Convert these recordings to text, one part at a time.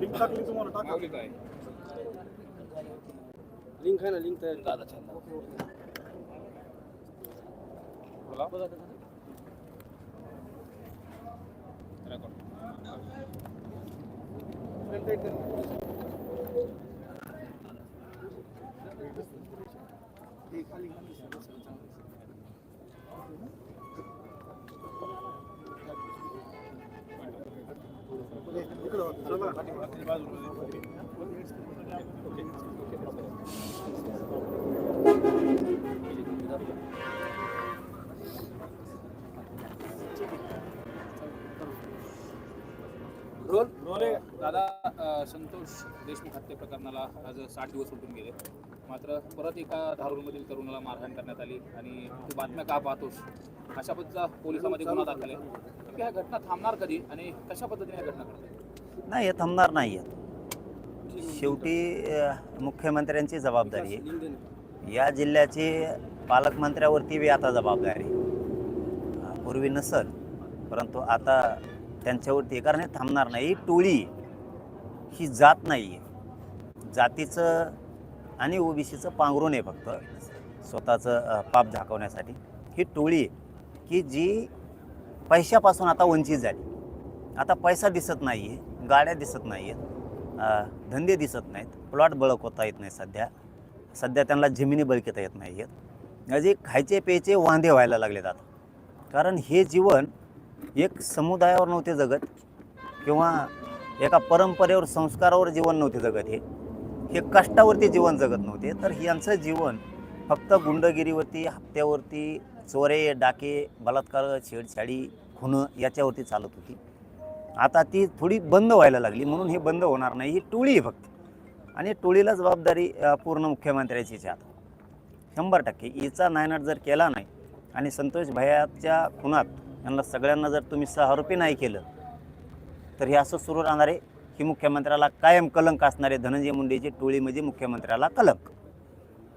Link टाकली तुम्हाला टाका लिंक आहे ना लिंक तयार दादा दादा संतोष देशमुख हत्या प्रकरणाला आज साठ दिवस उठून गेले. मात्र परत एका धारूरमधील तरुणाला मारहाण करण्यात आली आणि तू बातम्या का पाहतोस? अशा पद्धतीचा पोलिसामध्ये गुन्हा दाखल आहे. की ह्या घटना थांबणार कधी आणि कशा पद्धतीने ह्या घटना घडतात? नाही हे थांबणार नाही आहे शेवटी मुख्यमंत्र्यांची जबाबदारी आहे. या जिल्ह्याची पालकमंत्र्यावरती बी आता जबाबदारी आहे. पूर्वी नसल परंतु आता त्यांच्यावरती कारण हे थांबणार नाही. टोळी ही जात नाही आहे जातीचं आणि ओबीसीचं पांघरून आहे फक्त. स्वतःचं पाप झाकवण्यासाठी. ही टोळी आहे की जी पैशापासून आता वंचित झाली. आता पैसा दिसत नाही आहे गाड्या दिसत नाही आहेत धंदे दिसत नाहीत प्लॉट बळकवता येत नाही सध्या. सध्या त्यांना जमिनी बळकता येत नाही आहेत म्हणजे खायचे प्यायचे वांदे व्हायला लागलेत आता. कारण हे जीवन एक समुदायावर नव्हते जगत किंवा एका परंपरेवर संस्कारावर जीवन नव्हते जगत हे. हे कष्टावरती जीवन जगत नव्हते. तर यांचं जीवन फक्त गुंडगिरीवरती हप्त्यावरती चोरे डाके बलात्कार छेडछाडी खुणं याच्यावरती चालत होती. आता ती थोडी बंद व्हायला लागली. म्हणून हे बंद होणार नाही. ही टोळी आहे फक्त. आणि टोळीला जबाबदारी पूर्ण मुख्यमंत्र्याचीच आता. शंभर टक्के. हिचा नायनाट जर केला नाही आणि संतोष भयाच्या खुनात यांना सगळ्यांना जर तुम्ही सहारोपी नाही केलं तर हे असं सुरू राहणार आहे. की मुख्यमंत्र्याला कायम कलंक असणारे धनंजय मुंडेची टोळी म्हणजे मुख्यमंत्र्याला कलंक.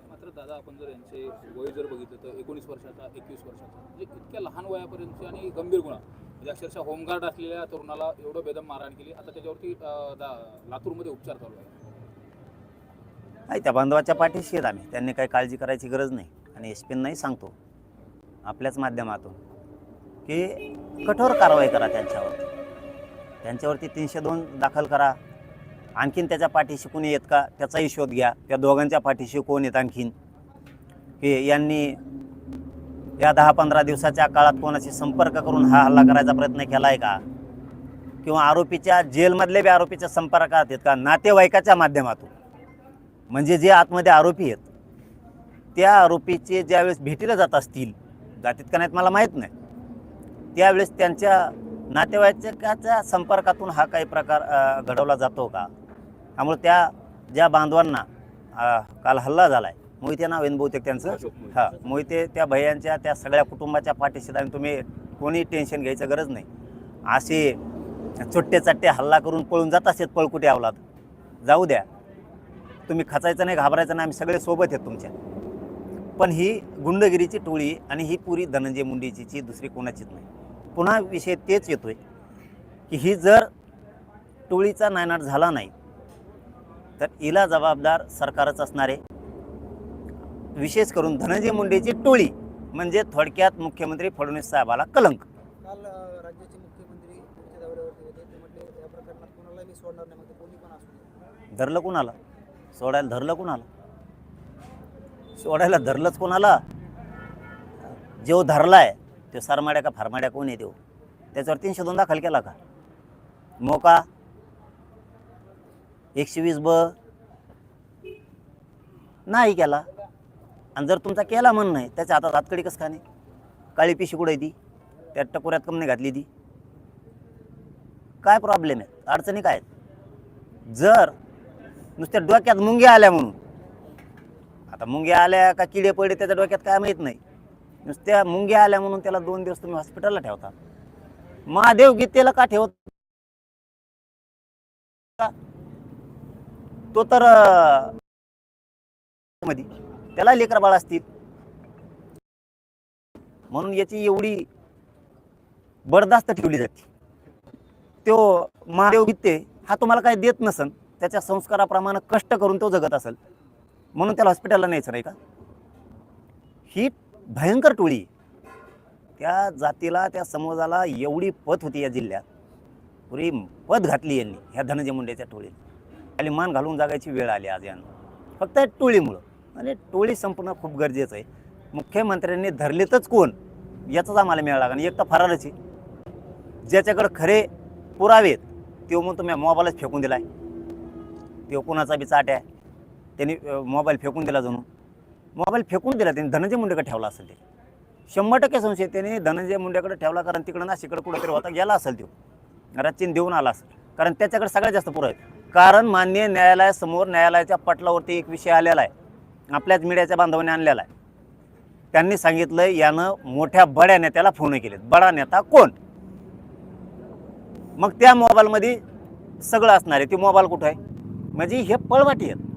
मात्र दादा आपण जर यांचे वय जर बघितलं तर एकोणीस वर्षाचा एकवीस वर्षाचा म्हणजे इतक्या लहान वयापर्यंतचे आणि गंभीर गुन्हा म्हणजे अक्षरशः होमगार्ड असलेल्या तरुणाला एवढं बेदम मारहाण केली. आता त्याच्यावरती लातूरमध्ये उपचार चालू आहे. नाही त्या बांधवाच्या पाठीशी आहेत आम्ही. त्यांनी काही काळजी करायची गरज नाही. आणि एस पींनाही सांगतो. आपल्याच माध्यमातून. की कठोर कारवाई करा त्यांच्यावरती त्यांच्यावरती तीनशे दोन दाखल करा. आणखीन त्याच्या पाठीशी कोणी येत का त्याचाही शोध घ्या. त्या दोघांच्या पाठीशी कोण येत आणखीन. की यांनी या दहा पंधरा दिवसाच्या काळात कोणाशी संपर्क करून हा हल्ला करायचा प्रयत्न केला आहे का? किंवा आरोपीच्या जेलमधले बी आरोपीच्या संपर्कात आहेत का? नातेवाईकाच्या माध्यमातून. म्हणजे जे आतमध्ये आरोपी आहेत त्या आरोपीचे ज्यावेळेस भेटीला जात असतील जातीत का नाहीत मला माहीत नाही. त्यावेळेस त्यांच्या नातेवाईकाच्या संपर्कातून हा काही प्रकार घडवला जातो का? त्यामुळे त्या ज्या बांधवांना काल हल्ला झाला आहे मोहिते नाव आहे ना बहुतेक त्यांचं? हां मोहिते त्या भैयांच्या त्या सगळ्या कुटुंबाच्या पाठीशी आणि तुम्ही कोणी टेन्शन घ्यायचं गरज नाही. असे चुट्टे चट्टे हल्ला करून पळून जात असतात पळकुटे अवलाद जाऊ द्या. तुम्ही खचायचं नाही घाबरायचं नाही आम्ही सगळे सोबत आहेत तुमच्या. पण ही गुंडगिरीची टोळी आणि ही पुरी धनंजय मुंडेची दुसरी कोणाचीच नाही. पुन्हा विषय तेच येतोय की ही जर टोळीचा नायनाट झाला नाही तर हिला जबाबदार सरकारच असणार आहे. विशेष करून धनंजय मुंडेची टोळी म्हणजे थोडक्यात मुख्यमंत्री फडणवीस साहेबाला कलंक. काल राज्याचे मुख्यमंत्री ते कोणी असू दे. धरलं कुणाला? सोडायला धरलं कुणाला? सोडायला धरलंच कोणाला? जो धरलाय. तो सरमाड्या का फारमाड्या कोण आहे तो त्याच्यावर तीनशे दोन दाखल केला का? मोका एकशे वीस ब नाही केला. आणि जर तुमचा केला म्हण नाही त्याच्या हातात हातकडी कसं का नाही काळी पिशी कुठे ती? त्या टकोऱ्यात कम नाही घातली ती. काय प्रॉब्लेम आहे? अडचणी काय आहेत? जर नुसत्या डोक्यात मुंग्या आल्या म्हणून आता मुंग्या आल्या का किडे पडे त्याच्या डोक्यात काय माहीत नाही. नुसत्या मुंग्या आल्या म्हणून त्याला दोन दिवस तुम्ही हॉस्पिटलला ठेवता. महादेव गीतेला का ठेवत? तो तर मध्ये. त्याला लेकर बाळ असतील. म्हणून याची एवढी बरदास्त ठेवली जाते. तो महादेव गीते हा तुम्हाला काही देत नसन त्याच्या संस्काराप्रमाणे कष्ट करून तो जगत असेल. म्हणून त्याला हॉस्पिटलला न्यायचं नाही का? ही भयंकर टोळी. त्या जातीला त्या समाजाला एवढी पत होती या जिल्ह्यात. पुरी पत घातली यांनी ह्या धनंजय मुंडेच्या टोळीत खाली मान घालून जागायची वेळ आली आज यांना. फक्त या टोळीमुळं. आणि टोळी संपणं खूप गरजेचं आहे. मुख्यमंत्र्यांनी धरलेतच कोण? याचाच आम्हाला मिळाला लागला आणि एक तर फरारच आहे. ज्याच्याकडे खरे पुरावे आहेत तो म्हणून तुम्ही मोबाईलच फेकून दिला आहे तो कोणाचा बी चाट आहे. त्यांनी मोबाईल फेकून दिला जणू. मोबाईल फेकून दिला त्यांनी धनंजय मुंडेकडे ठेवला असेल ते. शंभर टक्के संशय त्याने धनंजय मुंडेकडे ठेवला कारण तिकडं नाशिकडे कुठंतरी होता गेला असेल तो. रचिन देऊन आला असेल. कारण त्याच्याकडे सगळ्यात जास्त पुरं आहेत. कारण मान्य न्यायालयासमोर न्यायालयाच्या पटलावरती एक विषय आलेला आहे. आपल्याच मीडियाच्या बांधवाने आणलेला आहे. त्यांनी सांगितलं यानं मोठ्या बड्या नेत्याला फोन केलेत. बडा नेता कोण? मग त्या मोबाईलमध्ये सगळं असणार आहे. ते मोबाईल कुठं आहे? म्हणजे हे पळवाटी आहेत.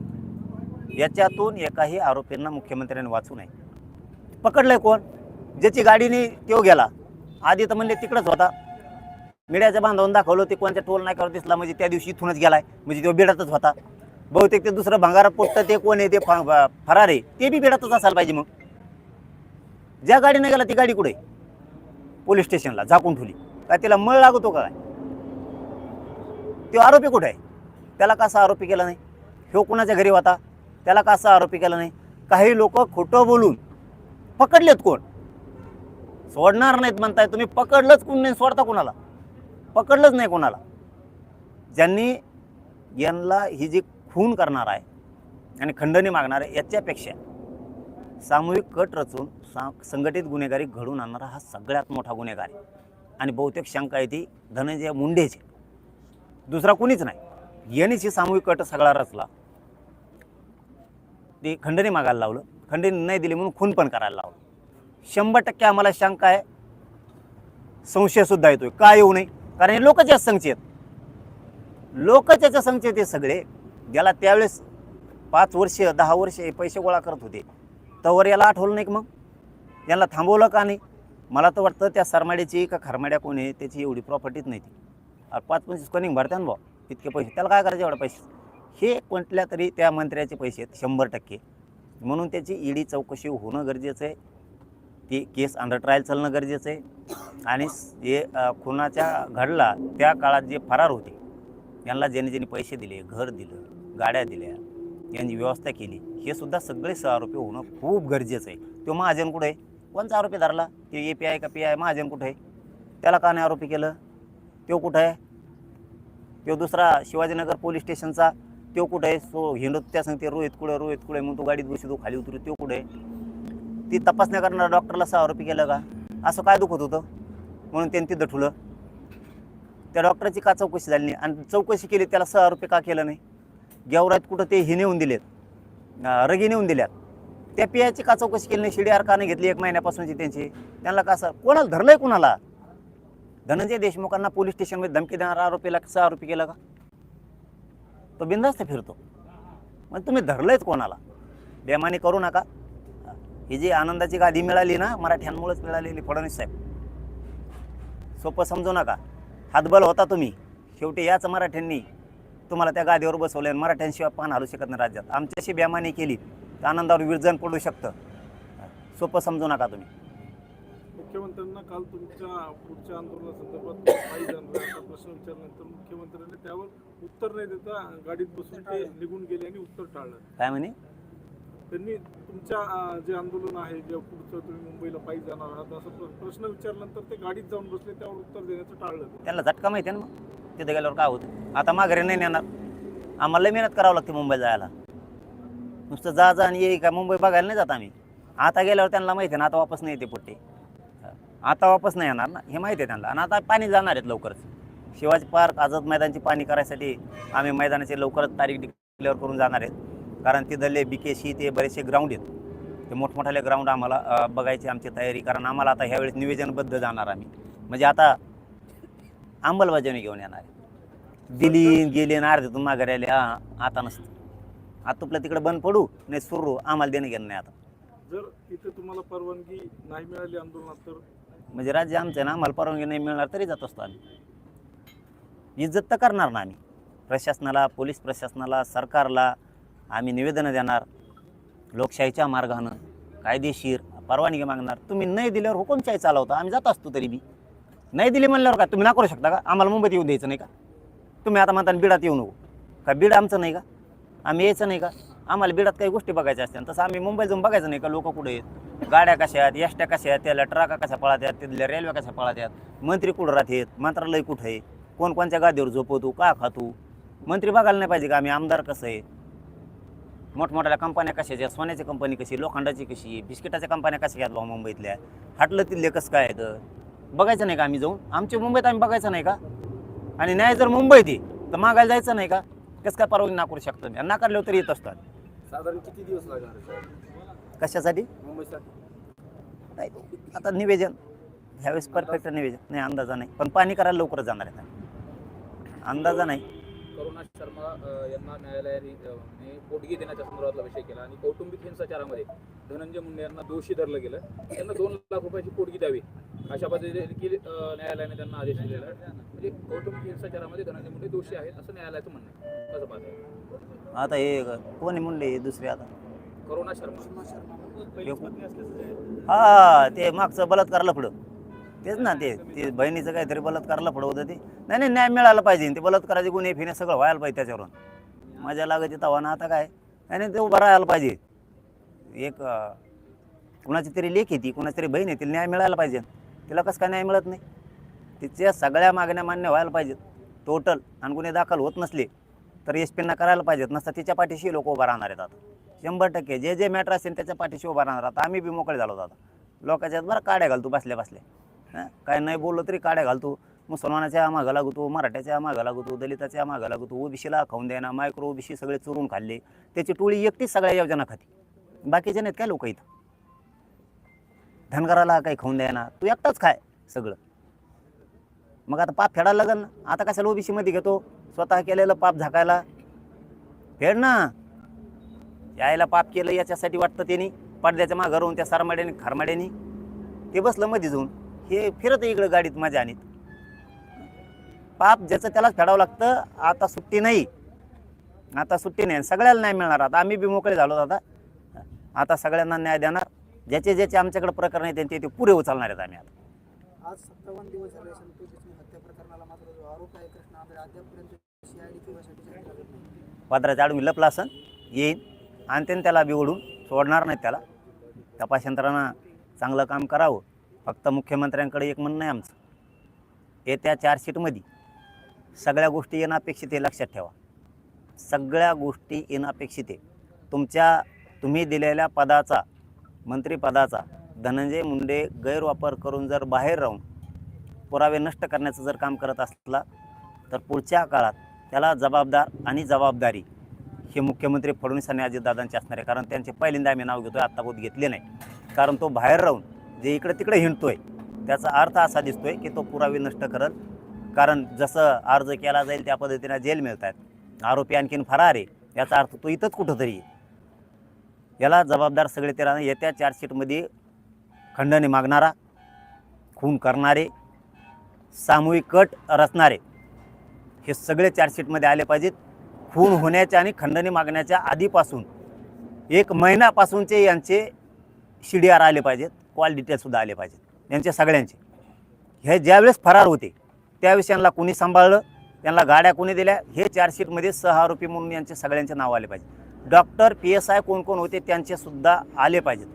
याच्यातून एकाही आरोपींना मुख्यमंत्र्यांनी वाचू नये. पकडलंय कोण? ज्याची गाडीने तो गेला. आधी तर म्हणजे तिकडंच होता. मीडियाच्या बांधवून दाखवलं ते कोणत्या टोल नाही करत दिसला म्हणजे त्या दिवशी इथूनच गेलाय म्हणजे तो बिडातच होता. बहुतेक ते दुसरं भंगारा पोटतं ते कोण आहे ते फरार आहे ते बी बिडातच असायला पाहिजे मग. ज्या गाडीनं गेला ती गाडी कुठे? पोलीस स्टेशनला झाकून ठेवली. काय तिला मळ लागतो का काय? तो आरोपी कुठे आहे? त्याला कसा आरोपी केला नाही? ह्यो कुणाच्या घरी होता? त्याला कसं आरोपी केला नाही? काही लोक खोटं बोलून पकडलेत कोण? सोडणार नाहीत म्हणताय तुम्ही. पकडलंच कोण नाही सोडता कोणाला? पकडलंच नाही कोणाला. ज्यांनी यांना ही जी खून करणार आहे आणि खंडणी मागणार आहे याच्यापेक्षा सामूहिक कट रचून सा संघटित गुन्हेगारी घडून आणणारा हा सगळ्यात मोठा गुन्हेगार आहे. आणि बहुतेक शंका येते धनंजय मुंडेचे. दुसरा कुणीच नाही. यांनीच ही सामूहिक कट सगळा रचला. ते खंडणी मागायला लावलं. खंडणी नाही दिली म्हणून खून पण करायला लावलं. शंभर टक्के आम्हाला शंका आहे. संशयसुद्धा येतोय. का येऊ नये? कारण हे लोकच संचित लोकच याच्या संचित हे सगळे. ज्याला त्यावेळेस पाच वर्ष दहा वर्ष हे पैसे गोळा करत होते. तवर याला आठवलं नाही मग? यांना थांबवलं का नाही? मला तर वाटतं त्या सरमाड्याची का खरमाड्या कोणी आहे, त्याची एवढी प्रॉपर्टीच नाही ती. पाच पंचवीस कनिंग भरत्यान भाऊ. इतके पैसे. त्याला काय करायचे एवढे पैसे? हे कोणत्या तरी त्या मंत्र्याचे पैसे आहेत शंभर टक्के. म्हणून त्याची ईडी चौकशी होणं गरजेचं आहे. ती केस अंडर ट्रायल चालणं गरजेचं आहे. आणि जे खुनाच्या घडला त्या काळात जे फरार होते यांना ज्याने ज्याने पैसे दिले घर दिलं गाड्या दिल्या यांची व्यवस्था केली हे सुद्धा सगळे सहआरोपी होणं खूप गरजेचं आहे. तो महाजन कुठे आहे? कोणचा आरोपी धरला? ते ए पी आय का पी आय महाजन कुठे आहे? त्याला का नाही आरोपी केलं? तो कुठं आहे? तो दुसरा शिवाजीनगर पोलीस स्टेशनचा तो कुठं आहे? सो हिंडत त्या सांगते रोहित कुठे रोहित कुठे मग तो गाडीत बसतो खाली उतरू तो कुठे आहे? ती तपासण्या करणारा डॉक्टरला सहा आरोपी केलं का? असं काय दुखत होतं? म्हणून त्यांनी तिथं ठुलं. त्या डॉक्टरची का चौकशी झाली नाही? आणि चौकशी केली त्याला सहा आरोपी का केलं नाही? गेवरात कुठं ते हे नेऊन दिलेत. अं, रगी नेऊन दिल्यात. त्या पियाची का चौकशी केली नाही? शिडीआर का नाही घेतली एक महिन्यापासूनची त्यांची. त्यांना का असं कोणाला धरलंय कोणाला? धनंजय देशमुखांना पोलीस स्टेशनमध्ये धमकी देणारा आरोपीला सहा आरोपी केला का? तो बिंदास्त फिरतो. म्हणजे तुम्ही धरलंयच कोणाला? बेमानी करू नका. ही जी आनंदाची गादी मिळाली ना मराठ्यांमुळेच मिळालेली फडणवीस साहेब. सोपं समजू नका. हातबल होता तुम्ही. शेवटी याच मराठ्यांनी तुम्हाला त्या गादीवर बसवलं आणि मराठ्यांशिवाय पान हलू शकत नाही राज्यात. आमच्याशी बेमानी केली तर आनंदावर विरजन पडू शकतं. सोपं समजू नका तुम्ही. मुख्यमंत्र्यांना काल तुमच्या पुढच्या आंदोलनासंदर्भात पायी जाणार असा प्रश्न विचारल्यानंतर मुख्यमंत्र्यांनी त्यावर उत्तर नाही देता गाडीत बसून ते निघून गेले आणि उत्तर टाळलं. काय म्हणे? त्यांनी तुमच्या जे आंदोलन आहे जे पुढचं तुम्ही मुंबईला पायी जाणार आहात असं प्र- प्रश्न विचारल्यानंतर ते गाडीत जाऊन बसले त्यावर उत्तर देण्याचं टाळलं. त्यांना झटका माहिती ना मग? तिथे गेल्यावर काय होतं? आता माघारी नाही नेणार आम्हाला मेहनत करावं लागते मुंबईला जायला. नुसतं जा जा आणि ये. का मुंबई बघायला नाही जात आम्ही. आता गेल्यावर त्यांना माहिती आहे ना आता वापस नाही येते पोट्टे. आता वापस नाही येणार ना? हे माहिती आहे त्यांना. आणि आता पाणी जाणार आहेत लवकरच. शिवाजी पार्क आझाद मैदानची पाणी करायसाठी आम्ही मैदानाची लवकरच तारीख डिक्लेअर करून जाणार आहेत. कारण तिथले बी केशी ते बरेचसे ग्राउंड आहेत. ते मोठमोठाले ग्राउंड आम्हाला बघायची आमची तयारी. कारण आम्हाला आता ह्यावेळेस निवेदनबद्ध जाणार आम्ही. म्हणजे आता अंमलबजावणी घेऊन येणार आहे. दिली गेली आणि अर्ध्यातून माघारी आले. हां आता नसतं. आतुपलं तिकडे बंद पडू नाही सुरू. आम्हाला देणं घेणं नाही आता. जर तिथे तुम्हाला परवानगी नाही मिळाली आंदोलनात तर? म्हणजे राज्य आमचं ना आम्हाला परवानगी नाही मिळणार तरी जात असतो आम्ही. इज्जत तर करणार ना आम्ही. प्रशासनाला पोलीस प्रशासनाला सरकारला आम्ही निवेदनं देणार लोकशाहीच्या मार्गानं कायदेशीर परवानगी मागणार. तुम्ही नाही दिल्यावर हुकुमशाही चालवता आम्ही जात असतो तरी बी. नाही दिली म्हणल्यावर काय तुम्ही ना करू शकता का? आम्हाला मुंबईत येऊन द्यायचं नाही का? तुम्ही आता म्हणता बिडात येऊ नको. का बीड आमचं नाही का? आम्ही यायचं नाही का? आम्हाला बिडात काही गोष्टी बघायच्या असतात तसं आम्ही मुंबईत जाऊन बघायचं नाही का लोक कुठे आहेत? गाड्या कशा आहेत? एसट्या कशा आहेत? त्याला ट्रका कशा पळत आहेत? तिथल्या रेल्वे कशा पळत आहेत? मंत्री कुठं राहतात? मंत्रालय कुठं आहे? कोणकोणच्या गादीवर झोपवतो? का खातो? मंत्री बघायला नाही पाहिजे का आम्ही? आमदार कसं आहे? मोठमोठ्या कंपन्या कशाच्या आहेत? सोन्याची कंपनी कशी आहे, लोखंडाची कशी आहे? बिस्किटाच्या कंपन्या कशा आहेत बा मुंबईतल्या? हाटलं तिथले कसं काय आहेत? बघायचं नाही का आम्ही जाऊन? आमच्या मुंबईत आम्ही बघायचं नाही का? आणि न्याय जर मुंबईत आहे तर मागायला जायचं नाही का? कसं काय परवानगी नाकरू शकतो? मी नाकारल्यावर तरी येत असतात. साधारण किती दिवस लागणार? कशासाठी? मुंबईसाठी. नाही आता निवेदन. ह्यावेळेस परफेक्ट निवेदन. नाही अंदाजा नाही. पण पाणी करायला लवकरच जाणार आहे अंदाजा नाही. करुणा शर्मा यांना न्यायालयाने पोटगी देण्याच्या संदर्भातला विषय केला आणि कौटुंबिक हिंसाचारामध्ये धनंजय मुंडे यांना दोषी धरलं गेलं. त्यांना दोन लाख रुपयाची पोटगी द्यावी अशा पद्धतीने देखील न्यायालयाने त्यांना आदेश दिलेला म्हणजे कौटुंबिक हिंसाचारामध्ये धनंजय मुंडे दोषी आहेत असं न्यायालयाचं म्हणणं आहे. कसं पाहताय आता हे कोण आहे मुंडे हे दुसरे आता? करुणा शर्मा. हा ते मागचं बलात्कारला पुढं तेच ना ते ते बहिणीचं काहीतरी बलात्कारला पुढं होतं ते. नाही नाही न्याय मिळाला पाहिजे. ते बलात्काराचे गुन्हे फिने सगळं व्हायला पाहिजे त्याच्यावरून. मजा लागत तवा ना आता काय? नाही नाही, ते उभं राहायला पाहिजे. एक कुणाची तरी लेख येते कुणाची तरी बहीण येतील न्याय मिळायला पाहिजे. तिला कसं काय न्याय मिळत नाही? तिच्या सगळ्या मागण्या मान्य व्हायला पाहिजेत. टोटल आणि गुन्हे दाखल होत नसले तर एस पींना करायला पाहिजेत नसतं तिच्या पाठीशी लोक उभं राहणार आहेत आता. शंभर टक्के जे जे मॅटर असेल त्याच्या पाठीशी उभा राहणार आता. आम्ही बी मोकळे झालो आता. लोकांच्यात बरं काड्या घालतो बसल्या बसल्या. हां? काय नाही बोललो तरी काड्या घालतो. मुसलमानाच्या मागं लागतो मराठ्याच्या मागं लागतो दलिताच्या मागं लागतो ओबीसीला खाऊन द्यायना मायक्रो ओबीसी सगळे चोरून खाल्ले. त्याची टोळी एकटीच सगळ्या योजना खाती. बाकीचे नाहीत काय लोक इथं? धनगराला काही खाऊन द्यायना. तू एकटाच खाय सगळं. मग आता पाप फेडायला लागेल ना. आता कशाला ओबीसीमध्ये घेतो? स्वतः केलेलं पाप झाकायला? फेड ना. यायला पाप केलं याच्यासाठी वाटतं त्यांनी पडद्याच्या मागं राहून त्या सरमाड्याने खारमाड्याने. ते बसलं मध्ये जाऊन. हे फिरत इकडं गाडीत माझ्या आणीत. पाप ज्याचं त्यालाच फेडावं लागतं. आता सुट्टी नाही. आता सुट्टी नाही. सगळ्याला न्याय मिळणार. आता आम्ही बी मोकळे झालो आता आता सगळ्यांना न्याय देणार. ज्याचे ज्याचे आमच्याकडे प्रकरण आहे त्यांचे ते पुरे उचलणार आहेत आम्ही आता. आज सत्तावन्न दिवस झाले संतोष हत्या प्रकरणाला मात्र जो आरोप आहे कृष्णा आंबळे अद्यापपर्यंत सीआयडी किंवा पदराच्या लपला असन येईन. आणि त्यानं त्याला बिवडून सोडणार नाही त्याला. तपासयंत्रानं चांगलं काम करावं. फक्त मुख्यमंत्र्यांकडे एक म्हणणं आहे आमचं. येत्या चार्जशीटमध्ये सगळ्या गोष्टी येणं अपेक्षित आहे लक्षात ठेवा. सगळ्या गोष्टी येणं अपेक्षित आहे. तुमच्या तुम्ही दिलेल्या पदाचा मंत्रिपदाचा धनंजय मुंडे गैरवापर करून जर बाहेर राहून पुरावे नष्ट करण्याचं जर काम करत असला तर पुढच्या काळात त्याला जबाबदार आणि जबाबदारी हे मुख्यमंत्री फडणवीस आणि अजितदादांचे असणार. आहे कारण त्यांचे पहिल्यांदा आम्ही नाव घेतोय आत्तापोत घेतले नाही. कारण तो बाहेर राहून जे इकडे तिकडे हिंडतोय त्याचा अर्थ असा दिसतोय की तो पुरावे नष्ट करल कारण जसं अर्ज केला जाईल त्या पद्धतीने जेल मिळत आहेत आरोपी आणखीन फरार आहे याचा अर्थ तो इथंच कुठंतरी याला जबाबदार सगळे ते येत्या चार्जशीटमध्ये खंडणी मागणारा खून करणारे सामूहिक कट रचणारे हे सगळे चार्जशीटमध्ये आले पाहिजेत. खून होण्याच्या आणि खंडणी मागण्याच्या आधीपासून एक महिन्यापासूनचे यांचे सी डी आर आले पाहिजेत. कॉल डिटेल्ससुद्धा आले पाहिजेत. यांचे सगळ्यांचे. हे ज्यावेळेस फरार होते त्यावेळेस यांना कोणी सांभाळलं? त्यांना गाड्या कोणी दिल्या? हे चार्जशीटमध्ये सह आरोपी म्हणून यांचे सगळ्यांचे नाव आले पाहिजे डॉक्टर पी एस आय कोण कोण होते त्यांचेसुद्धा आले पाहिजेत.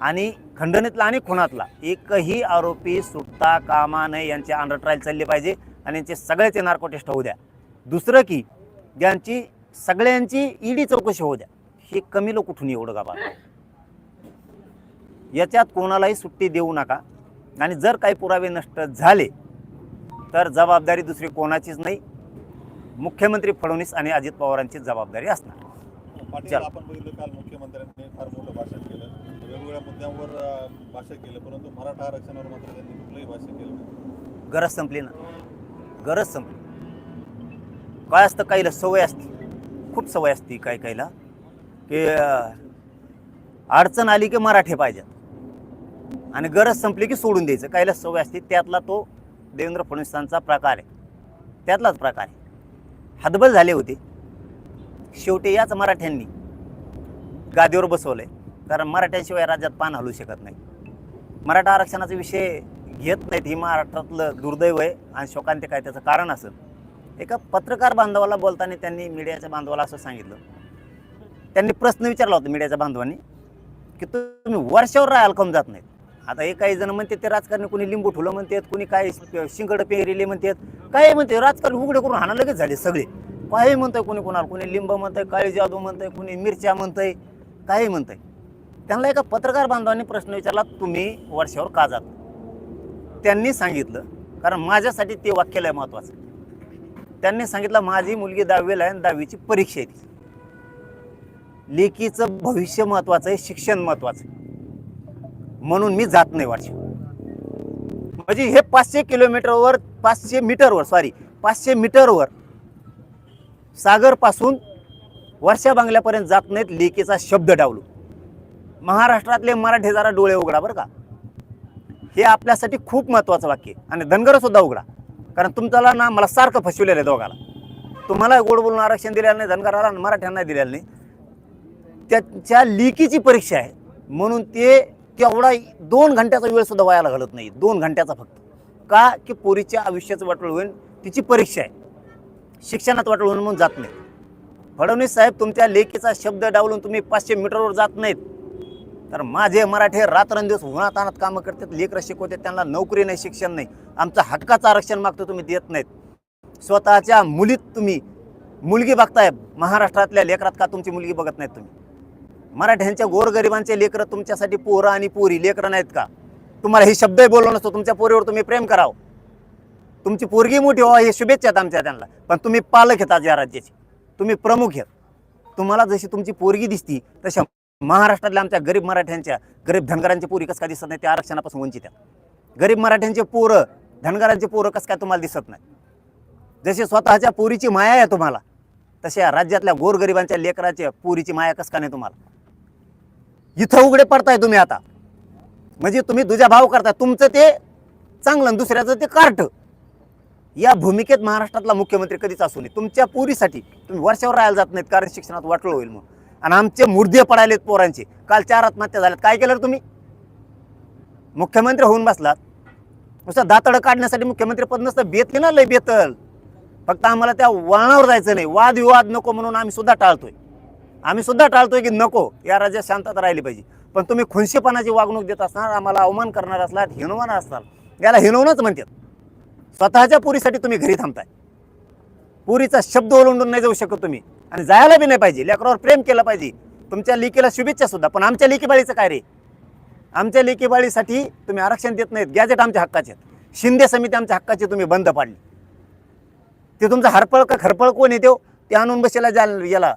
आणि खंडणीतला आणि खुनातला एकही आरोपी सुटता कामा नये यांचे अंडर ट्रायल चालले पाहिजे. आणि यांचे सगळ्याचे नार्को टेस्ट होऊ द्या. दुसरं की ज्यांची सगळ्यांची ईडी चौकशी होऊ द्या. हे कमी लोक कुठून एवढं गाबा याच्यात कोणालाही सुट्टी देऊ नका. आणि जर काही पुरावे नष्ट झाले तर जबाबदारी दुसरी कोणाचीच नाही. मुख्यमंत्री फडणवीस आणि अजित पवारांची जबाबदारी असणार. आपण बघितलं काल मुख्यमंत्र्यांनी फार मोठं भाषण केलं. वेगवेगळ्या मुद्द्यांवर केलं परंतु मराठा आरक्षणावर मात्र त्यांनी कुठलंही भाष्य केलं गरज संपली ना. गरज संपली. काय असतं काहीला सवय असते. खूप सवय असते काही काहीला. की अडचण आली की मराठी पाहिजेत. आणि गरज संपली की सोडून द्यायचं. काहीला सवय असते त्यातला तो देवेंद्र फडणवीसांचा प्रकार आहे. त्यातलाच प्रकार आहे. हतबल झाले होते. शेवटी याच मराठ्यांनी गादीवर बसवलं आहे कारण मराठ्यांशिवाय राज्यात पान हलू शकत नाही. मराठा आरक्षणाचा विषय घेत नाहीत. ही महाराष्ट्रातलं दुर्दैव आहे आणि शोकांत काय त्याचं कारण असेल. एका पत्रकार बांधवाला बोलताना त्यांनी मीडियाच्या बांधवाला असं सांगितलं. त्यांनी प्रश्न विचारला होता मीडियाच्या बांधवांनी की तुम्ही वर्षावर राहायला कम जात नाहीत? आता हे काही जण म्हणते ते राजकारणी कोणी लिंबू ठुलं म्हणतात कोणी काय शिंगड पेरिले म्हणतात काय म्हणते? राजकारण उघडे करून हाणा लगेच झाले सगळे. काही म्हणतंय कोणी कोणाला कोणी लिंब म्हणतंय काळी जादू म्हणतंय कोणी मिरच्या म्हणतंय काही म्हणतंय. त्यांना एका पत्रकार बांधवांनी प्रश्न विचारला तुम्ही वर्षावर का जात? त्यांनी सांगितलं कारण माझ्यासाठी ते वाक्याला आहे महत्त्वाचं त्यांनी सांगितलं माझी मुलगी दहावीला आहे आणि दहावीची परीक्षा येते लेकीचं भविष्य महत्त्वाचं आहे शिक्षण महत्त्वाचं आहे. म्हणून मी जात नाही वर्ष म्हणजे हे पाचशे किलोमीटरवर पाचशे मीटरवर सॉरी पाचशे मीटरवर सागरपासून वर्षा बांगल्यापर्यंत जात नाहीत लेकीचा शब्द डावलो महाराष्ट्रातले मराठी जरा डोळे उघडा बरं का. हे आपल्यासाठी खूप महत्त्वाचं वाक्य आहे. आणि धनगरसुद्धा उघडा. कारण तुमच्याला ना मला सारखं फसविलेलं आहे दोघाला. तुम्हाला गोड बोलून आरक्षण दिलेलं नाही धनगराला आणि मराठ्यांना दिलेलं नाही. त्याच्या लिकीची परीक्षा आहे. म्हणून ते तेवढा दोन घंट्याचा वेळसुद्धा वायाला घालत नाही. दोन घंट्याचा फक्त. का की पोरीच्या आयुष्याचं वाटोळ होईल तिची परीक्षा आहे. शिक्षणात वाटोळ होऊन म्हणून जात नाही फडणवीस साहेब तुमच्या लेखीचा शब्द डावलून तुम्ही पाचशे मीटरवर जात नाहीत. तर माझे मराठे रात्रंदिवस उन्हातानात कामं करतात लेकरं शिकवतात त्यांना नोकरी नाही शिक्षण नाही. आमचं हक्काचं आरक्षण मागतो तुम्ही देत नाहीत. स्वतःच्या मुलीत तुम्ही मुलगी बघताय महाराष्ट्रातल्या लेकरात का तुमची मुलगी बघत नाहीत तुम्ही? मराठ्यांच्या गोरगरिबांचे लेकरं तुमच्यासाठी पोरं आणि पोरी लेकरं नाहीत का? तुम्हाला हे शब्दही बोललो नसतो तुमच्या पोरीवर तुम्ही प्रेम करावं. तुमची पोरगी मोठी व्हावं हे शुभेच्छा आहेत आमच्या त्यांना. पण तुम्ही पालक आहेत आज या राज्याची. तुम्ही प्रमुख आहेत. तुम्हाला जशी तुमची पोरगी दिसती तशा महाराष्ट्रातल्या आमच्या गरीब मराठ्यांच्या गरीब धनगरांच्या पोरी कसं काय दिसत नाही त्या आरक्षणापासून वंचित आहेत. गरीब मराठ्यांचे पोरं धनगरांचे पोरं कसं काय तुम्हाला दिसत नाही? जशी स्वतःच्या पोरीची माया आहे तुम्हाला तशा राज्यातल्या गोरगरिबांच्या लेकराच्या पोरीची माया कसं का नाही तुम्हाला? इथं उघडे पडताय तुम्ही आता. म्हणजे तुम्ही तुझ्या भाव करताय तुमचं ते चांगलं आणि दुसऱ्याचं ते कार्ट. या भूमिकेत महाराष्ट्रातला मुख्यमंत्री कधीच असू नये. तुमच्या पोरीसाठी तुम्ही वर्षावर राहायला जात नाहीत कारण शिक्षणात वाटलं होईल म्हणून. आणि आमचे मुर्दे पडायलेत पोरांचे. काल चार आत्महत्या झाल्यात. काय केलं तुम्ही? मुख्यमंत्री होऊन बसलात. नुसतं दातडं काढण्यासाठी मुख्यमंत्री पद नसतं. बेतले ना लय बेतल. फक्त आम्हाला त्या वळणावर जायचं नाही. वादविवाद नको म्हणून आम्ही सुद्धा टाळतोय. आम्ही सुद्धा टाळतोय की नको या राज्यात शांतता राहिली पाहिजे. पण तुम्ही खुनशीपणाची वागणूक देत असणार आम्हाला अवमान करणार असलात हिनवण असणार. याला हिनवणच म्हणतात. स्वतःच्या पुरीसाठी तुम्ही घरी थांबताय. पुरीचा शब्द ओलांडून नाही जाऊ शकत तुम्ही. आणि जायला बी नाही पाहिजे. लेकरावर प्रेम केलं पाहिजे. तुमच्या लेकीला शुभेच्छा सुद्धा. पण आमच्या लेकीबाळीचं काय रे? आमच्या लेकीबाळीसाठी तुम्ही आरक्षण देत नाहीत. गॅजेट आमच्या हक्काचे आहेत. शिंदे समिती आमच्या हक्काची तुम्ही बंद पाडली. ते तुमचा हरपळ का खरपळ कोण येतो ते? आणून बसेला जा याला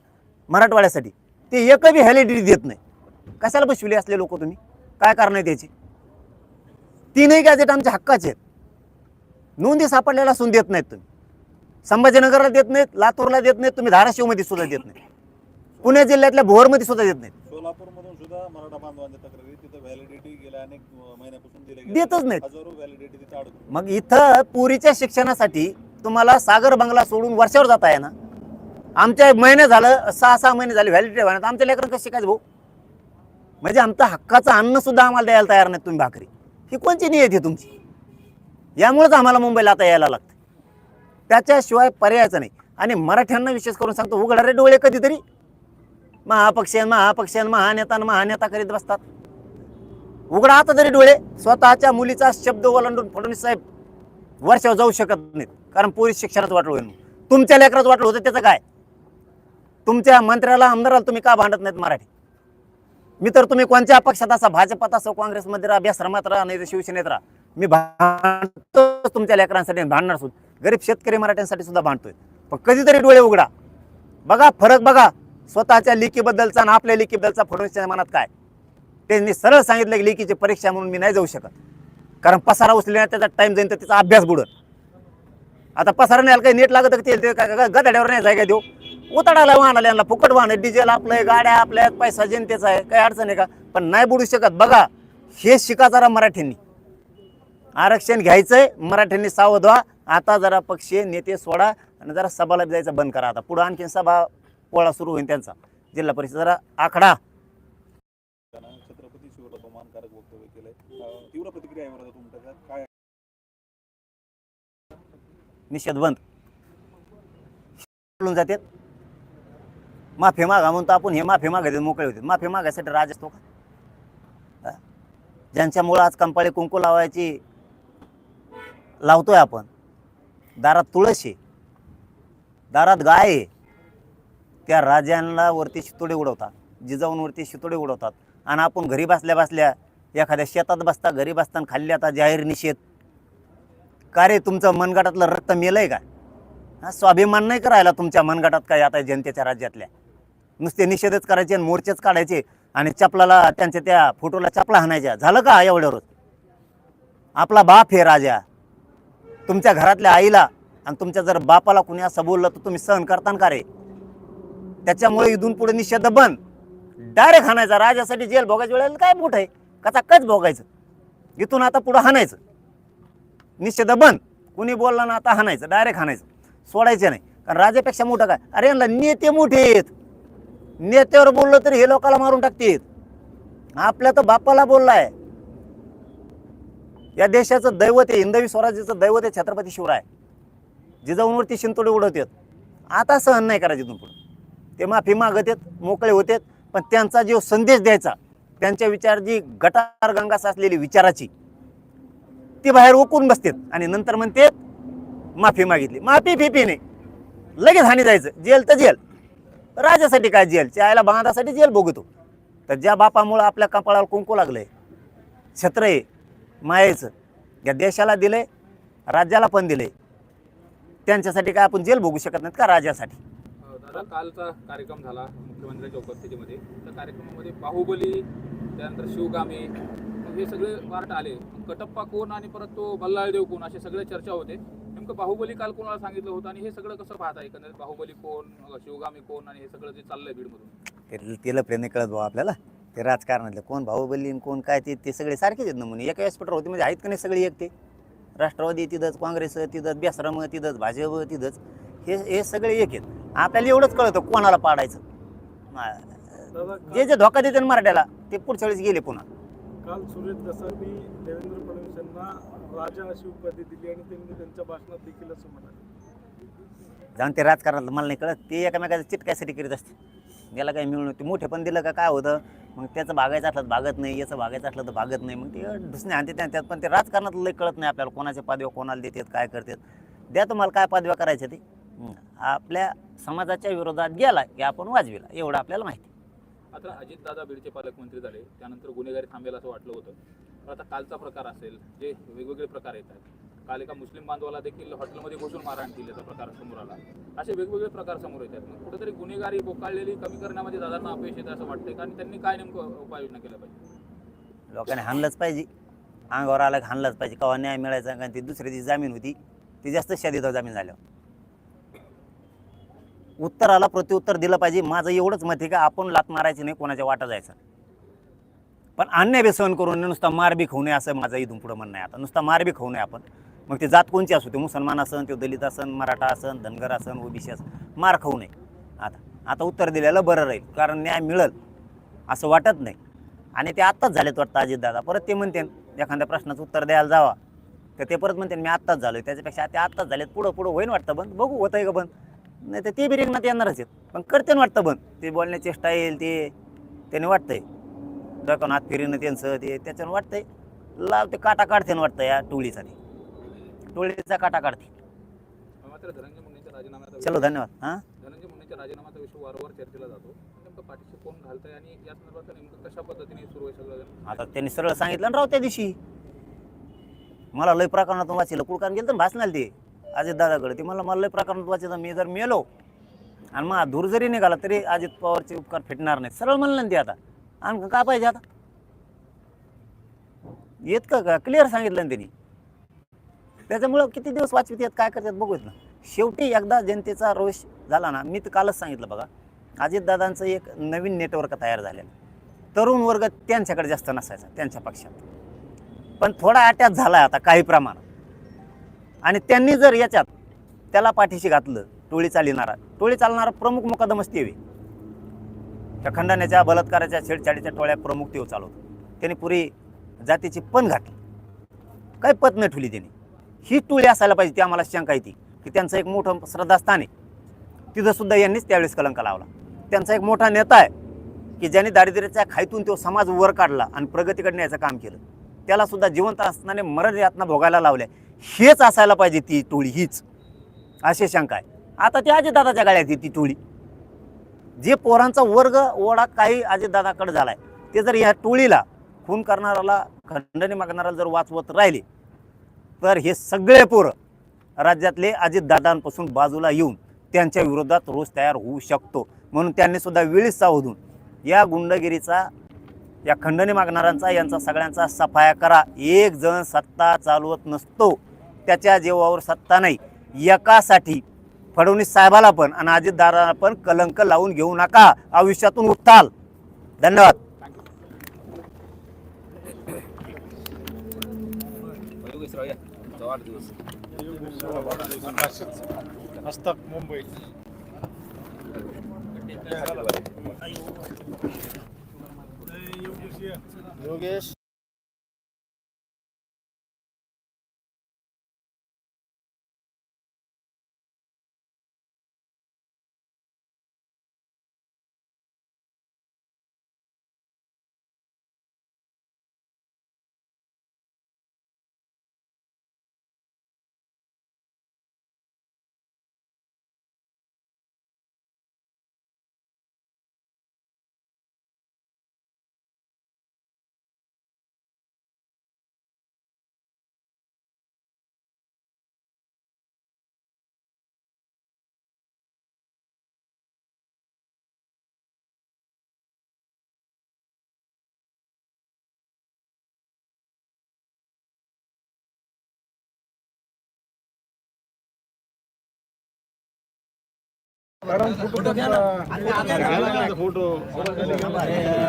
मराठवाड्यासाठी. ते एक बी व्हॅलिडिटी देत नाही. कशाला बसविले असले लोक तुम्ही? काय कारण आहे त्याची? तीनही गॅजेट आमच्या हक्काचे आहेत. नोंदी सापडलेला असून देत नाहीत तुम्ही. संभाजीनगरला देत नाहीत लातूरला देत नाहीत तुम्ही धाराशिवमध्ये सुद्धा देत नाही पुणे जिल्ह्यातल्या भोरमध्ये सुद्धा देत नाहीत. सोलापूरमधून सुद्धा मराठा बांधवांच्या तक्रारी तिथं व्हॅलिडिटी गेल्या अनेक महिन्यापासून दिल्या गेल्या. देतच नाहीत. हजारो व्हॅलिडिटी तिथे अडकून मग इथं पुरीच्या शिक्षणासाठी तुम्हाला सागर बंगला सोडून वर्षावर जाता आहे ना आमच्या महिने झालं सहा सहा महिने झाले व्हॅलिडिटी व्हायला आमच्या लेकरं कसं शिकायचं भाऊ? म्हणजे आमचं हक्काचं अन्न सुद्धा आम्हाला द्यायला तयार नाही तुम्ही भाकरी. ही कोणची नियत आहे तुमची? यामुळेच आम्हाला मुंबईला आता यायला लागतं. त्याच्याशिवाय पर्यायचं नाही. आणि मराठ्यांना विशेष करून सांगतो उघडा रे डोळे कधीतरी महापक्षीयन महापक्षीयन महानेता आणि महानेता करीत बसतात. उघडा आता तरी डोळे स्वतःच्या मुलीचा शब्द ओलांडून फडणवीस साहेब वर्षावर जाऊ शकत नाहीत. कारण पोलीस शिक्षणात वाटलं होईल. तुमच्या लेकरात वाटलं होतं त्याचं काय? तुमच्या मंत्र्याला आमदाराला तुम्ही का भांडत नाहीत मराठी? मी तर तुम्ही कोणत्या पक्षात असा भाजपात असो काँग्रेसमध्ये राहा अभ्यासक्रमात राहा नाही तर शिवसेनेत राहा. मी भांडतो तुमच्या लेकरांसाठी भांडणार सुद्धा गरीब शेतकरी मराठ्यांसाठी सुद्धा भांडतोय. पण कधीतरी डोळे उघडा. बघा फरक बघा. स्वतःच्या लेकीबद्दलचा आणि आपल्या लेकीबद्दलचा फडणवीसच्या मनात काय? त्यांनी सरळ सांगितलं की लेकीची परीक्षा म्हणून मी नाही जाऊ शकत. कारण पसारा उचलण्यात त्याचा टाईम जाईल तर त्याचा अभ्यास बुडत आता पसारा नाही काही नेट लागत का ते- ते काय- गदाड्यावर नाही जाय काय देऊ उताडाला आले यांना फुकट वाहन डिझेल आपलं गाड्या आपल्या आहेत, पैसा जनतेचा आहे काही अडचण आहे का? पण नाही बुडू शकत. बघा हे शिका जरा मराठ्यांनी. आरक्षण घ्यायचंय मराठ्यांनी सावध व्हा. आता जरा पक्षीय नेते सोडा आणि जरा सभाला जायचं बंद करा आता. पुढं आणखीन सभा पोळा सुरू होईल त्यांचा. जिल्हा परिषद जरा आखडा. छत्रपती शिवराज अपमानकारक वक्तव्य केलंय. अं, तीव्र प्रतिक्रिया आहे बरं तुमच्या काय निषेध बंद. बोलून जातात. माफी मागा म्हणतो आपण हे माफी मागायचे मोकळे होते. माफी मागायसाठी राज असतो का? ज्यांच्यामुळं आज कंपाळी कुंकू लावायची लावतोय आपण. दारात तुळस आहे दारात गाय आहे त्या राजांना वरती शितोडे उडवतात जिजाऊंवरती शितोडे उडवतात. आणि आपण घरी बसल्या बसल्या एखाद्या शेतात बसता घरी बसताना खाल्ली आता जाहीर निषेध. का रे तुमचं मनगटातलं रक्त मेलंय का? हा स्वाभिमान नाही करायला तुमच्या मनगटात काय आता जनतेच्या राज्यातल्या? नुसते निषेधच करायचे आणि मोर्चेच काढायचे आणि चपलाला त्यांच्या त्या फोटोला चपला हाणायच्या. झालं का एवढ्यावरच आपला बाप हे राजा. तुमच्या घरातल्या आईला आणि तुमच्या जर बापाला कुणी असं बोललं तर तुम्ही सहन करताना का रे? त्याच्यामुळे इथून पुढे निषेध बंद. डायरेक्ट हाणायचा. राजासाठी जेल भोगायची वेळेला काय मोठं आहे? कचा कच भोगायचं? इथून आता पुढं हाणायचं. निषेध बंद. कुणी बोलला ना आता हाणायचं. डायरेक्ट हाणायचं. सोडायचं नाही. कारण राजापेक्षा मोठं काय? अरे यांना नेते मोठे आहेत. नेत्यावर बोललं तरी हे लोकाला मारून टाकतात. आपल्या तर बापाला बोललाय. या देशाचं दैवत आहे हिंदवी स्वराज्याचं दैवत आहे छत्रपती शिवराय. जिजाऊंवरती शिंतोडे उडवतात आता सहन नाही करायचे इथून पुढे. ते माफी मागतात मोकळे होतात पण त्यांचा जो संदेश द्यायचा त्यांच्या विचार जी गटार गंगा साचलेली विचाराची ती बाहेर ओकून बसतात आणि नंतर म्हणते माफी मागितली. माफी फिफी नाही. लगेच हानी जायचं. जेल तर जेल. राजासाठी काय जेल? चायला बांधासाठी जेल भोगतो. तर ज्या बापामुळं आपल्या कपाळावर कुंकू लागलंय छत्र आहे मायेचं. या देशाला दिलंय राज्याला पण दिलंय. त्यांच्यासाठी काय आपण जेल भोगू शकत नाहीत का राजासाठी दादा कालचा कार्यक्रम झाला मुख्यमंत्र्यांच्या उपस्थितीमध्ये त्या कार्यक्रमामध्ये बाहुबली त्यानंतर शिवगामी हे सगळे पार्ट आले. कटप्पा कोण आणि परत तो बल्लाळदेव कोण असे सगळे चर्चा होते. नेमकं बाहुबली काल कोणाला सांगितलं होतं आणि हे सगळं कसं पाहता एकंदरीत? बाहुबली कोण शिवगामी कोण आणि हे सगळं जे चाललंय बीडमधून? ते तिला प्रेम कळत भाऊ आपल्याला. ते राजकारणातले कोण भाऊबली आणि कोण काय ते ते सगळे सारखेच आहेत नमुने एका व्यासपीठावर होते म्हणजे आहेत का नाही सगळे एक ते राष्ट्रवादी तिथंच काँग्रेस तिथंच बेसरम तिथंच भाजप तिथंच. हे हे सगळे एक आहेत. आपल्याला एवढंच कळतं कोणाला पाडायचं. मा- जे जे धोका देते ना मराठ्याला ते पुढच्या वेळेस गेले पुन्हा. काल सुरेश दसामी देवेंद्र फडणवीस यांना राजा अशी उपाधी दिली आणि त्यांनी त्यांच्या भाषणात देखील असं म्हणाले. जाऊन ते राजकारणात मला नाही कळत. ते एकामेकाचं चिटकायसाठी करीत असते याला काही मिळून ते मोठे पण दिलं का काय होतं? मग त्याचं भागायचं असलं तर भागत नाही याचं भागायचं असलं तर भागत नाही. मग ते दुसरे आणते त्यात पण ते राजकारणात लई कळत नाही आपल्याला कोणाच्या पदव्या कोणाला देतात काय करतात. द्या तुम्हाला काय पदव्या करायच्या ते. आपल्या समाजाच्या विरोधात गेला की आपण वाजविला एवढं आपल्याला माहिती. आता अजितदादा बीडचे पालकमंत्री झाले त्यानंतर गुन्हेगारी थांबेल असं वाटलं होतं. पण आता कालचा प्रकार असेल जे वेगवेगळे प्रकार येतात. काल एका मुस्लिम बांधवाला देखील हॉटेलमध्ये घुसून मारहाण केल्याचा प्रकार समोर आला असे वेगवेगळे प्रकार समोर येतात. मग कुठेतरी गुन्हेगारी बोकाळलेली कमी करण्यामध्ये दादांना अपयश येतं असं वाटतंय. कारण त्यांनी काय नेमकं उपाययोजना केल्या पाहिजे? लोकांनी हाणलंच पाहिजे. अंगावर आलं की हाणलंच पाहिजे. केव्हा न्याय मिळायचा कारण ती दुसरी जी जामीन होती ती जास्त शादीत जामीन झाल्यावर. उत्तराला प्रत्युत्तर दिलं पाहिजे. माझं एवढंच मत आहे का आपण लात मारायची नाही कोणाच्या वाटा जायचं. पण अन्याय बी सहन करून नुसता मारबी खाऊ नये असं माझं इथून पुढं म्हणणं आहे. आता नुसता मारबी खाऊ नये आपण. मग ते जात कोणची असू ते मुसलमान असन ते दलित असन मराठा असन धनगर असन ओबीसी असन मार खाऊ नये. आता आता उत्तर दिलेलं बरं राहील कारण न्याय मिळेल असं वाटत नाही. आणि ते आत्ताच झालेत वाटतं अजितदादा परत ते म्हणते एखाद्या प्रश्नाचं उत्तर द्यायला जावा. तर ते परत म्हणते मी आत्ताच झालो त्याच्यापेक्षा ते आत्ताच झालेत पुढं पुढं होईन वाटतं बंद. बघू होतंय का बंद. नाही तर ते बी रिंगणात येणारच आहेत. पण करते ना वाटतं बंद. ते बोलण्याची स्टाईल ते त्याने वाटतंय. डोक्यानं हात फिरणं त्यांचं ते त्याच्यानं वाटतंय. लाव ते काटा काढते ना वाटतं या टोळीचा टोळीचा काटा काढते मात्र धनंजय मुंडेंच्या राजीनाम्याचा चलो धन्यवाद हां? धनंजय मुंडेंच्या राजीनाम्याचा विषय वारंवार चर्चेला जातो. नेमकं पाठीशी कोण घालतंय आणि या संदर्भात नेमकं कशा पद्धतीने सुरू आहे सगळं? आता त्यांनी सरळ सांगितलं ना राव त्या दिवशी. मला लय प्रकरणातून वाचलं. कुळकान गेलं तर भासणार ते अजित दादाकडे. ते मला मला लय प्रकरणात वाचायचं मी जर मेलो आणि मग धूर जरी निघाला तरी अजित पवारचे उपकार फिटणार नाहीत. सरळ म्हणलं ना ते आता. आणि का पाहिजे आता? येत का? क्लिअर सांगितलं ना त्यांनी. त्याच्यामुळं किती दिवस वाचवित आहेत काय करतात बघूच ना. शेवटी एकदा जनतेचा रोष झाला ना मी तर कालच सांगितलं बघा. अजितदादांचं एक नवीन नेटवर्क तयार झालेलं. तरुण वर्ग त्यांच्याकडे जास्त नसायचा त्यांच्या पक्षात. पण थोडा अटॅच झाला आता काही प्रमाणात. आणि त्यांनी जर याच्यात त्याला पाठीशी घातलं टोळी चालणारा टोळी चालणारा प्रमुख मुकदमच तेवे त्या खंडाण्याच्या बलात्काराच्या छेडछाडीच्या टोळ्या प्रमुख तेव चालवतो त्यांनी पुरी जातीची पण घातली. काही पत नाही ठेवली त्यांनी. ही टोळी असायला पाहिजे ती आम्हाला शंका येते की त्यांचं एक मोठं श्रद्धास्थान आहे. तिथंसुद्धा यांनीच त्यावेळेस कलंक लावला. त्यांचा एक मोठा नेता आहे की ज्याने दारिद्र्याच्या खाईतून तो समाज वर काढला आणि प्रगतीकडे न्यायचं काम केलं. त्यालासुद्धा जिवंत असताना मरण यातना भोगायला लावल्या. हेच असायला पाहिजे ती टोळी हीच. अशी शंका आहे. आता ती अजितदादाच्या गाड्यात आहे ती टोळी. जे पोरांचा वर्ग ओढा काही अजितदादाकडे आहे ते जर या टोळीला खून करणाऱ्याला खंडणी मागणाऱ्याला जर वाचवत राहिले तर हे सगळे पोरं राज्यातले अजितदादांपासून बाजूला येऊन त्यांच्या विरोधात रोष तयार होऊ शकतो. म्हणून त्यांनी सुद्धा वेळीच सावधून या गुंडगिरीचा या खंडणी मागणाऱ्यांचा यांचा सगळ्यांचा सफाया करा. एक जण सत्ता चालवत नसतो. त्याच्या जीवावर सत्ता नाही. एकासाठी फडणवीस साहेबाला पण आणि अजितदाराला पण कलंक लावून घेऊ नका. आयुष्यातून उठाल. धन्यवाद योगेशराव या जाऊ आठ दिवस हस्तक मुंबई योगेश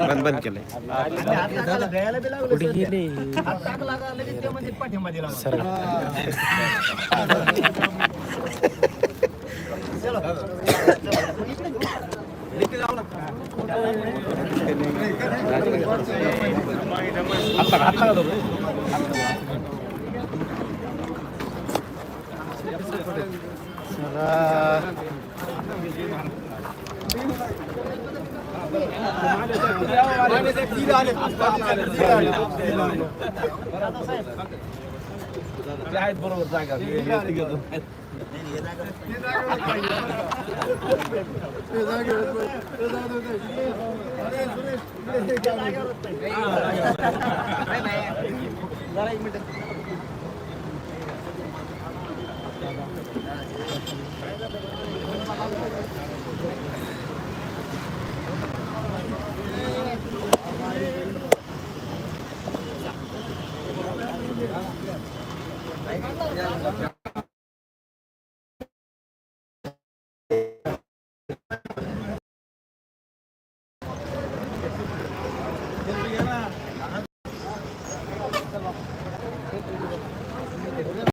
बंद बंद केले कुठे गेले आता घातला तो सरा फोटो जरा एक मिनिट